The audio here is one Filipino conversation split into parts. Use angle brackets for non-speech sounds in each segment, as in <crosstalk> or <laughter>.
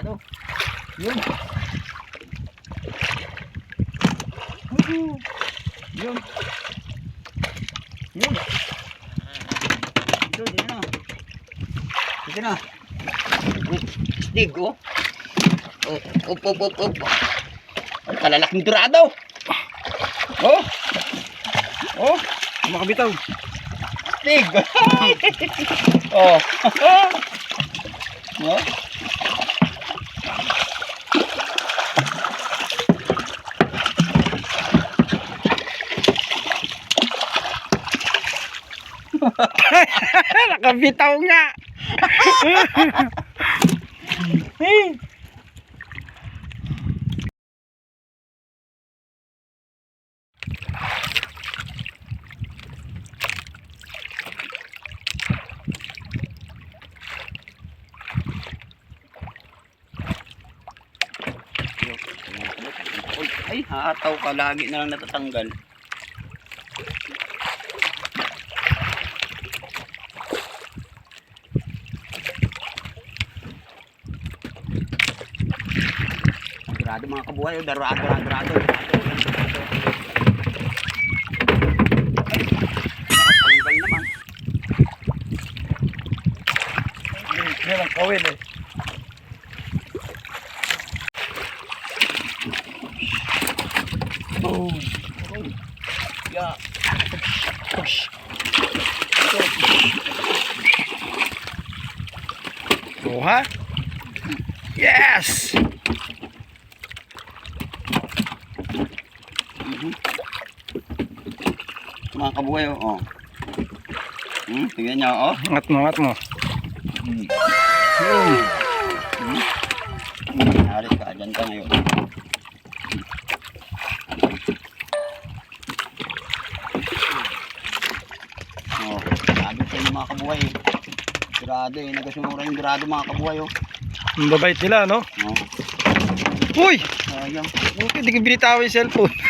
Sigurado. Yun. Yun. Yun. Ito, dito na. Dito na. Stig, oh. Oh, op, op, op, op. Ang kalalaking dorado. Oh. Oh. Makabitaw. Stig. <laughs> oh. <laughs> oh. <laughs> Nakabitaw nga. <laughs> Uy, Ay, hataw ka. Lagi na lang natatanggal. Dorado mga kabuhay. oh. Dorado, dorado, dorado. Naman. Yan ang kawin eh. Boom. Boom. Oh ha? Yes! Mga kabuhay, oh. oh. Hmm, tingnan niyo, oh. Angat mo, angat mo. Hmm. Yun. Hari ka, dyan ka ngayon. Oh, sa inyo mga kabuhay. Grado eh, nagasumura yung grado mga kabuhay oh. Ang babait nila, no? Oh, Uy! sayang. Okay, di ko binitawan yung cellphone. <laughs>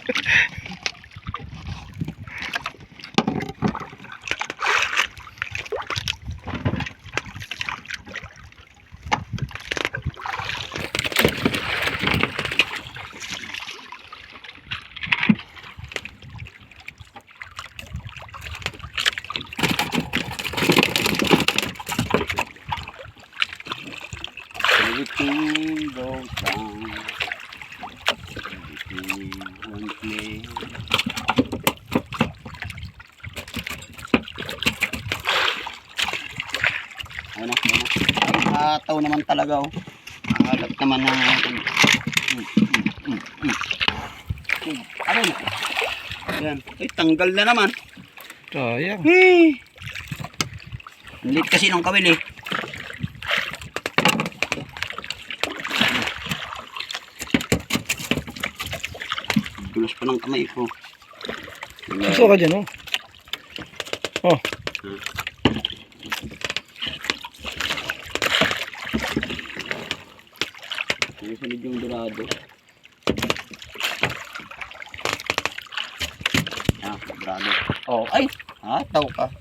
Ano. Ang hataw naman talaga oh. Alat naman ng mm, mm, mm, mm. Ano na? Ayan. Ay, tanggal na naman. Sayang. Hey. Ang lit kasi ng kawil eh. Dulas pa ng kamay ko. Gusto ka dyan, oh. Oh. Susunod yung dorado. Ah, dorado. Oh, ay! Ah, tao ka. <laughs>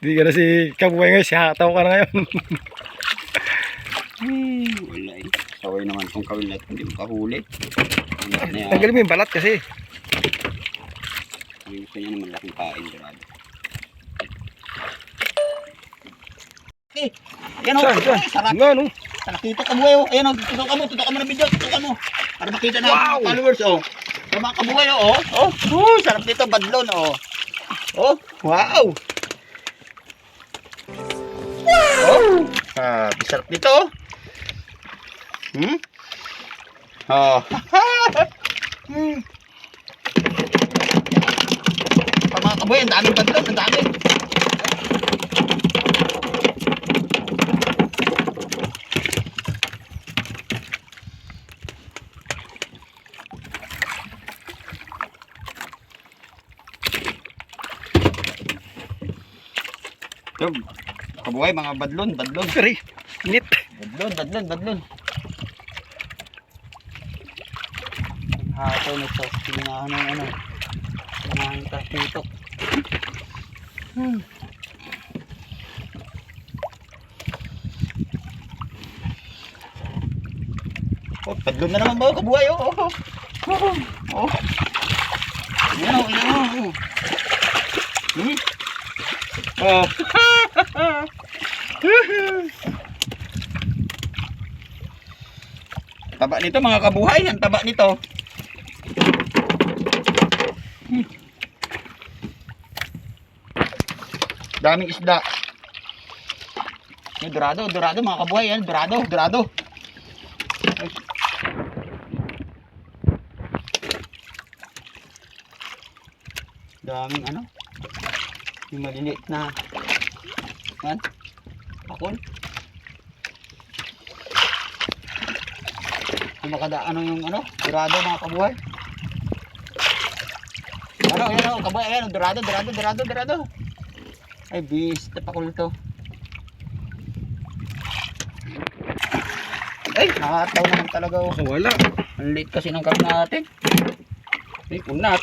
Di ka na si kabuhay ngayon, si hataw ka na ngayon. <laughs> Hmm, wala eh. Saway naman tong kawil na ito. Hindi makahuli. Ano na yan? Tanggalin mo yung balat kasi. Ang gusto niya naman laking kain, dorado. Eh, yan o. Sarap. Nga, no? Nakita ka buhay oh. Ayan oh, tutok ka mo, tutok ka mo ng video, tutok ka mo. Para makita na Wow! followers oh. Sa mga kabuhay oh. Oh, oh sarap dito badlon oh. Oh, wow. Oh, ah, sarap dito oh. Hmm? Oh. <laughs> hmm. Pa mga kabuhay, ang daming badlon, ang dami. Yung, kabuhay, mga badlon, badlon. Sorry. Init. Badlon, badlon, badlon. Hato na sa pinahan ng ano. Pinahan ng tutok. Oh, padlon na naman ba kabuhay oh. Oh. Oh. oh. Yan oh, yan oh. Hmm? Oh. <laughs> taba nito mga kabuhay, ang taba nito. Daming isda. Yung dorado, dorado mga kabuhay yan, dorado, dorado. Daming ano? Yung maliliit na yan. Bakol. Yung makada ano yung ano? Dorado mga kabuhay. Ano, yan o, kabuhay, ayan, dorado, dorado, dorado, dorado. Ay, bis, tapakul to. Ay, nakataw naman talaga oh. Wala. Ang late kasi ng kami natin. Ay, kunat.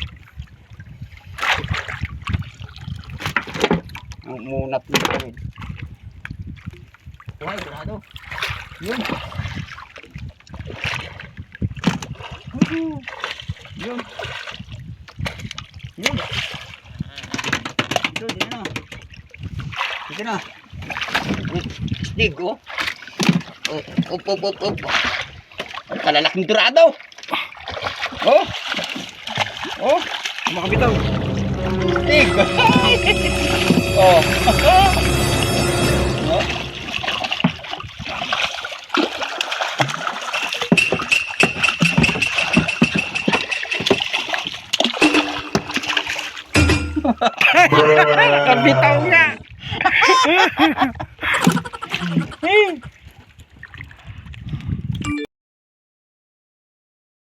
Ang munat nito rin. Ay, grado. Yun. Yun. Yun. Ito, dito na. Dito na. Stig, oh. Oh, op, op, op, op. Kalalaking dorado. Oh. Oh. Makabitaw. Stig. <laughs> oh. oh. <laughs> Kabitaw nga. <laughs>